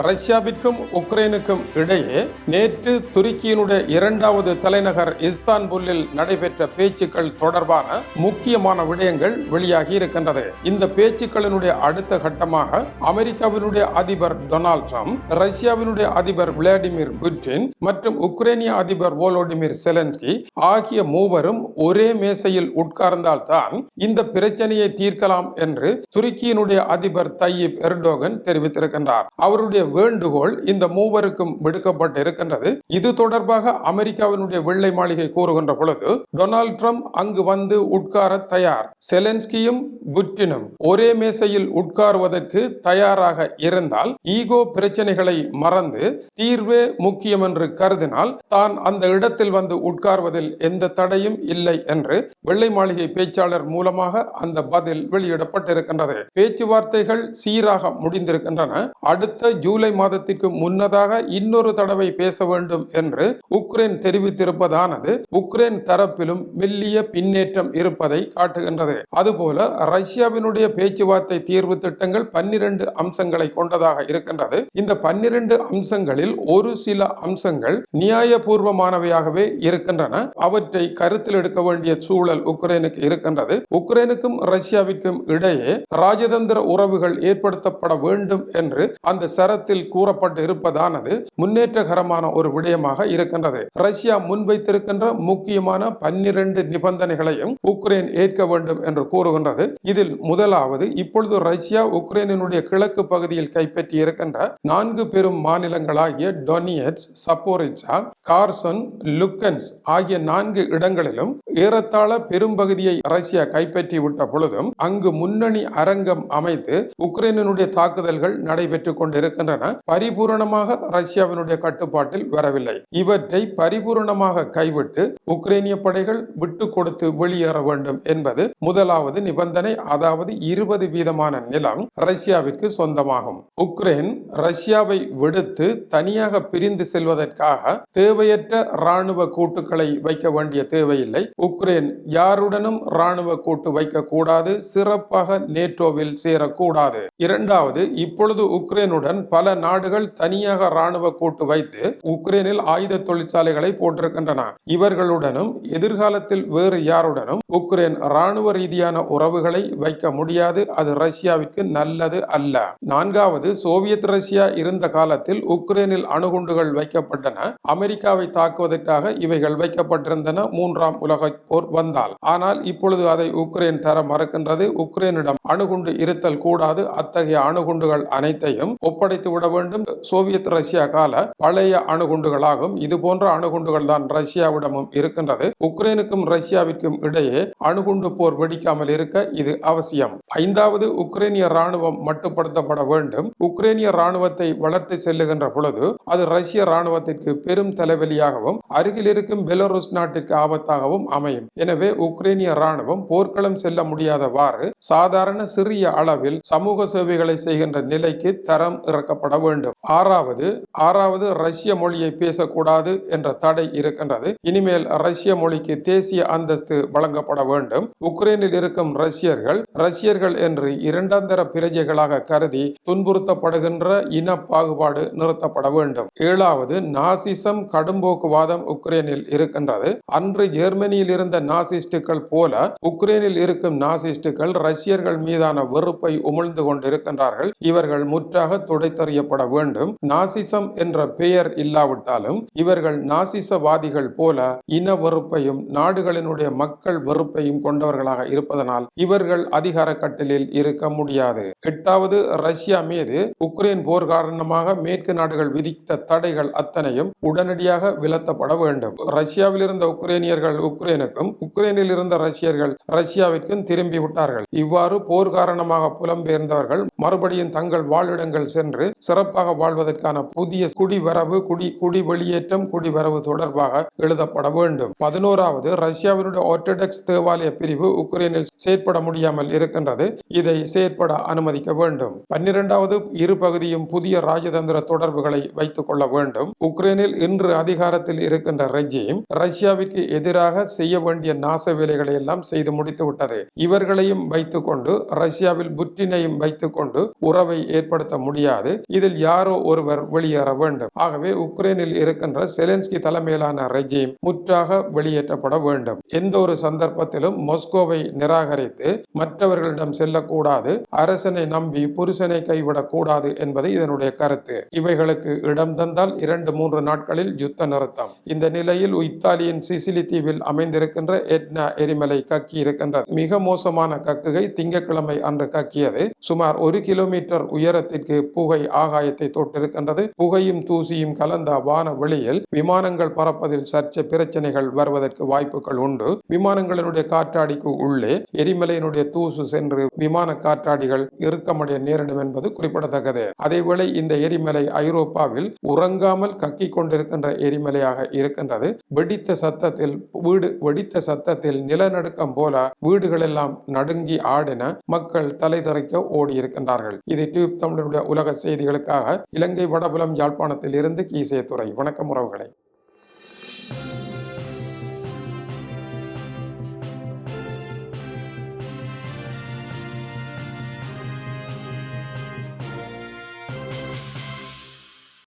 ரஷ்யாவிற்கும் உக்ரைனுக்கும் இடையே நேற்று துருக்கியினுடைய இரண்டாவது தலைநகர் இஸ்தான்புல்லில் நடைபெற்ற பேச்சுக்கள் தொடர்பான முக்கியமான விடயங்கள் வெளியாகி இருக்கின்றது. இந்த பேச்சுக்களினுடைய அடுத்த கட்டமாக அமெரிக்காவினுடைய அதிபர் டொனால்ட் ட்ரம்ப் ரஷ்யாவினுடைய அதிபர் விளாடிமிர் புட்டின் மற்றும் உக்ரைனிய அதிபர் வோலோடிமிர் செலன்ஸ்கி ஆகிய மூவரும் ஒரே மேசையில் உட்கார்ந்தால்தான் இந்த பிரச்சனையை தீர்க்கலாம் என்று துருக்கியினுடைய அதிபர் தையீப் எர்டோகன் தெரிவித்திருக்கின்றார். அவருடைய வேண்டுகோள் இந்த மூவருக்கும் விடுக்கப்பட்டு இருக்கின்றது இது தொடர்பாக அமெரிக்காவினுடைய வெள்ளை மாளிகை கூறுகின்ற பொழுது டொனால்ட் ட்ரம்ப் அங்கு வந்து உட்கார தயார். செலன்ஸ்கியும் புட்டினும் ஒரே மேசையில் உட்காருவதற்கு தயாராக இருந்தால் ஈகோ பிரச்சனைகளை மறந்து தீர்வே முக்கியம் என்று கருதினால் தான் அந்த இடத்தில் வந்து உட்கார்வதில் எந்த தடையும் இல்லை என்று வெள்ளை மாளிகை பேச்சாளர் மூலமாக அந்த பதில் வெளியிடப்பட்டிருக்கின்றது. பேச்சுவார்த்தைகள் சீராக முடிந்திருக்கின்றன. அடுத்த ஜூன் ஜூலை மாதத்திற்கு முன்னதாக இன்னொரு தடவை பேச வேண்டும் என்று உக்ரைன் தெரிவித்திருப்பதானது உக்ரைன் தரப்பிலும் மெல்லிய பின்னேற்றம் இருப்பதை காட்டுகின்றது. அதுபோல ரஷ்யாவினுடைய பேச்சுவார்த்தை தீர்வு திட்டங்கள் பன்னிரண்டு அம்சங்களை கொண்டதாக இருக்கின்றது. இந்த பன்னிரண்டு அம்சங்களில் ஒரு சில அம்சங்கள் நியாயபூர்வமானவையாகவே இருக்கின்றன. அவற்றை கருத்தில் எடுக்க வேண்டிய சூழல் உக்ரைனுக்கு இருக்கின்றது. உக்ரைனுக்கும் ரஷ்யாவிற்கும் இடையே ராஜதந்திர உறவுகள் ஏற்படுத்தப்பட வேண்டும் என்று அந்த சரத்தில் கூறப்பட்டு இருப்பதானது முன்னேற்றகரமான ஒரு விடயமாக இருக்கின்றது. ரஷ்யா முன்வைத்திருக்கின்ற முக்கியமான பன்னிரண்டு நிபந்தனைகளையும் உக்ரைன் ஏற்க வேண்டும் என்று கூறுகின்றது. இதில் முதலாவது இப்பொழுது ரஷ்யா உக்ரைனினுடைய கிழக்கு பகுதியில் கைப்பற்றி இருக்கின்ற நான்கு பெரும் மாநிலங்களாகிய டொனியட்ஸ் சப்போரிச்சா கார்சன் லுக்கன்ஸ் ஆகிய நான்கு இடங்களிலும் ஏறத்தாழ பெரும்பகுதியை ரஷ்யா கைப்பற்றி விட்ட பொழுதும் அங்கு முன்னணி அரங்கம் அமைத்து உக்ரைனினுடைய தாக்குதல்கள் நடைபெற்றுக் கொண்டிருக்கின்றன. பரிபூரணமாக ரஷ்யாவினுடைய கட்டுப்பாட்டில் வரவில்லை. இவற்றை பரிபூரணமாக கைவிட்டு உக்ரைனிய படைகள் விட்டு கொடுத்து வெளியேற வேண்டும் என்பது முதலாவது நிபந்தனை. அதாவது இருபது வீதமான நிலம் ரஷ்யாவிற்கு சொந்தமாகும். உக்ரைன் ரஷ்யாவை விடுத்து தனியாக பிரிந்து செல்வதற்காக தேவையற்ற ராணுவ கூட்டுகளை வைக்க வேண்டிய தேவையில்லை. உக்ரைன் யாருடனும் ராணுவ கூட்டு வைக்க கூடாது சிறப்பாக நேட்டோவில் சேரக்கூடாது. இரண்டாவது இப்பொழுது உக்ரைனுடன் பல நாடுகள் தனியாக ராணுவ கூட்டு வைத்து உக்ரைனில் ஆயுத தொழிற்சாலைகளை போட்டிருக்கின்றன. இவர்களுடனும் எதிர்காலத்தில் வேறு யாருடனும் உக்ரைன் ராணுவ ரீதியான உறவுகளை வைக்க முடியாது. அது ரஷ்யாவிற்கு நல்லது அல்ல. நான்காவது சோவியத் ரஷ்யா இருந்த காலத்தில் உக்ரைனில் அணுகுண்டுகள் வைக்கப்பட்டன. அமெரிக்காவை தாக்குவதற்காக இவைகள் வைக்கப்பட்டிருந்தன. மூன்றாம் உலக போர் வந்தால். ஆனால் இப்பொழுது அதை உக்ரைன் தர மறுக்கின்றது. உக்ரைனிடம் அணுகுண்டு இருத்தல் கூடாது. அத்தகைய அணுகுண்டுகள் அனைத்தையும் அழித்து விட வேண்டும். சோவியத் ரஷ்யா கால பழைய அணுகுண்டுகளாகும் இது போன்ற அணுகுண்டுகள் தான் ரஷ்யாவிடமும் இருக்கின்றது. உக்ரைனுக்கும் ரஷ்யாவிற்கும் இடையே அணுகுண்டு போர் வெடிக்காமல் இருக்க இது அவசியம். ஐந்தாவது உக்ரைனிய ராணுவம் மட்டுப்படுத்தப்பட வேண்டும். உக்ரைனிய ராணுவத்தை வளர்த்து செல்லுகின்ற பொழுது அது ரஷ்ய ராணுவத்திற்கு பெரும் தலைவலியாகவும் அருகில் இருக்கும் பெலருஸ் நாட்டிற்கு ஆபத்தாகவும் அமையும். எனவே உக்ரைனிய ராணுவம் போர்க்களம் செல்ல முடியாதவாறு சாதாரண சிறிய அளவில் சமூக சேவைகளை செய்கின்ற நிலைக்கு தரம் இறக்கப்பட வேண்டும். ஆறாவது ஆறாவது ரஷ்ய மொழியை பேசக்கூடாது என்ற தடை இருக்கின்றது. இனிமேல் ரஷ்ய மொழிக்கு தேசிய அந்தஸ்து வழங்கப்பட வேண்டும். உக்ரைனில் இருக்கும் ரஷ்யர்கள் ரஷ்யர்கள் என்று இரண்டாந்தர பிரஜைகளாக கருதி துன்புறுத்தப்படுகின்ற இன பாகுபாடு நிறுத்தப்பட வேண்டும். ஏழாவது நாசிசம் கடும்போக்குவாதம் உக்ரைனில் இருக்கின்றது. அன்று ஜெர்மனியில் இருந்த நாசிஸ்டுகள் போல உக்ரைனில் இருக்கும் நாசிஸ்டுகள் ரஷ்யர்கள் மீதான வெறுப்பை உமிழ்ந்து கொண்டிருக்கின்றார்கள். இவர்கள் முற்றாக துடைத்த கண்டறியப்பட வேண்டும். நாசிசம் என்ற பெயர் இல்லாவிட்டாலும் இவர்கள் நாசிசவாதிகள் போல இன வெறுப்பையும் நாடுகளினுடைய மக்கள் வெறுப்பையும் கொண்டவர்களாக இருப்பதனால் இவர்கள் அதிகார கட்டிலில் இருக்க முடியாது. எட்டாவது ரஷ்யா மீது உக்ரைன் போர் காரணமாக மேற்கு நாடுகள் விதித்த தடைகள் அத்தனையும் உடனடியாக விலத்தப்பட வேண்டும். ரஷ்யாவில் இருந்த உக்ரைனியர்கள் உக்ரைனுக்கும் உக்ரைனில் இருந்த ரஷ்யர்கள் ரஷ்யாவிற்கும் திரும்பி விட்டார்கள். இவ்வாறு போர் காரணமாக புலம்பெயர்ந்தவர்கள் மறுபடியும் தங்கள் வாழிடங்கள் சென்று சிறப்பாக வாழ்வதற்கான புதிய குடிவரவு குடி குடி வெளியேற்றம் குடிவரவு தொடர்பாக எழுதப்பட வேண்டும். பதினோராவது ரஷ்யாவினுடைய ஆர்த்தடாக்ஸ் தேவாலய பிரிவு உக்ரைனில் செயற்பட முடியாமல் இருக்கின்றது. இதை செயற்பட அனுமதிக்க வேண்டும். பன்னிரண்டாவது இரு பகுதியும் புதிய ராஜதந்திர தொடர்புகளை வைத்துக் கொள்ள வேண்டும். உக்ரைனில் இன்று அதிகாரத்தில் இருக்கின்ற ரெஜிம் ரஷ்யாவிற்கு எதிராக செய்ய வேண்டிய நாச வேலைகளை எல்லாம் செய்து முடித்து விட்டது. இவர்களையும் வைத்துக் கொண்டு ரஷ்யாவில் புட்டினையும் வைத்துக் கொண்டு உறவை ஏற்படுத்த முடியாது. இதில் யாரோ ஒருவர் வெளியேற வேண்டும். ஆகவே உக்ரைனில் இருக்கின்ற செலென்ஸ்கி தலைமையிலான ரெஜிம் முற்றாக வெளியேற்றப்பட வேண்டும். எந்த ஒரு சந்தர்ப்பத்திலும் மொஸ்கோவை நிராகரித்து மற்றவர்களிடம் செல்லக்கூடாது. அரசனை நம்பி புருஷனை கைவிடக் கூடாது என்பது இதனுடைய கருத்து. இவைகளுக்கு இடம் தந்தால் இரண்டு மூன்று நாட்களில் யுத்த நிறுத்தம். இந்த நிலையில் இத்தாலியின் சிசிலி தீவில் அமைந்திருக்கின்ற எட்னா எரிமலை கக்கி இருக்கின்றது. மிக மோசமான கக்குகை திங்கட்கிழமை அன்று கக்கியது. சுமார் ஒரு கிலோமீட்டர் உயரத்திற்கு புகை ஆகாயத்தை தொட்டிருக்கின்றது. புகையும் தூசியும் கலந்த வான வெளியில் விமானங்கள் பறப்பதில் சர்ச்சை பிரச்சனைகள் வருவதற்கு வாய்ப்புகள் உண்டு. விமானங்களினுடைய காற்றாடிக்கு உள்ளே எரிமலையினுடைய தூசு சென்று விமான காற்றாடிகள் இறுக்கமடைய நேரிடும் என்பது குறிப்பிடத்தக்கது. அதேவேளை இந்த எரிமலை ஐரோப்பாவில் உறங்காமல் கக்கி கொண்டிருக்கின்ற எரிமலையாக இருக்கின்றது. வெடித்த சத்தத்தில் வீடு வெடித்த சத்தத்தில் நிலநடுக்கம் போல வீடுகள் எல்லாம் நடுங்கி ஆடின மக்கள் தலை தெறிக்க ஓடி இருக்கின்றார்கள் இது டியூப் தமிழனுடைய உலக செய்திகளுக்காக இலங்கை வடபுலம் யாழ்ப்பாணத்தில் இருந்து கீசே துறை வணக்கம் உறவுகளை.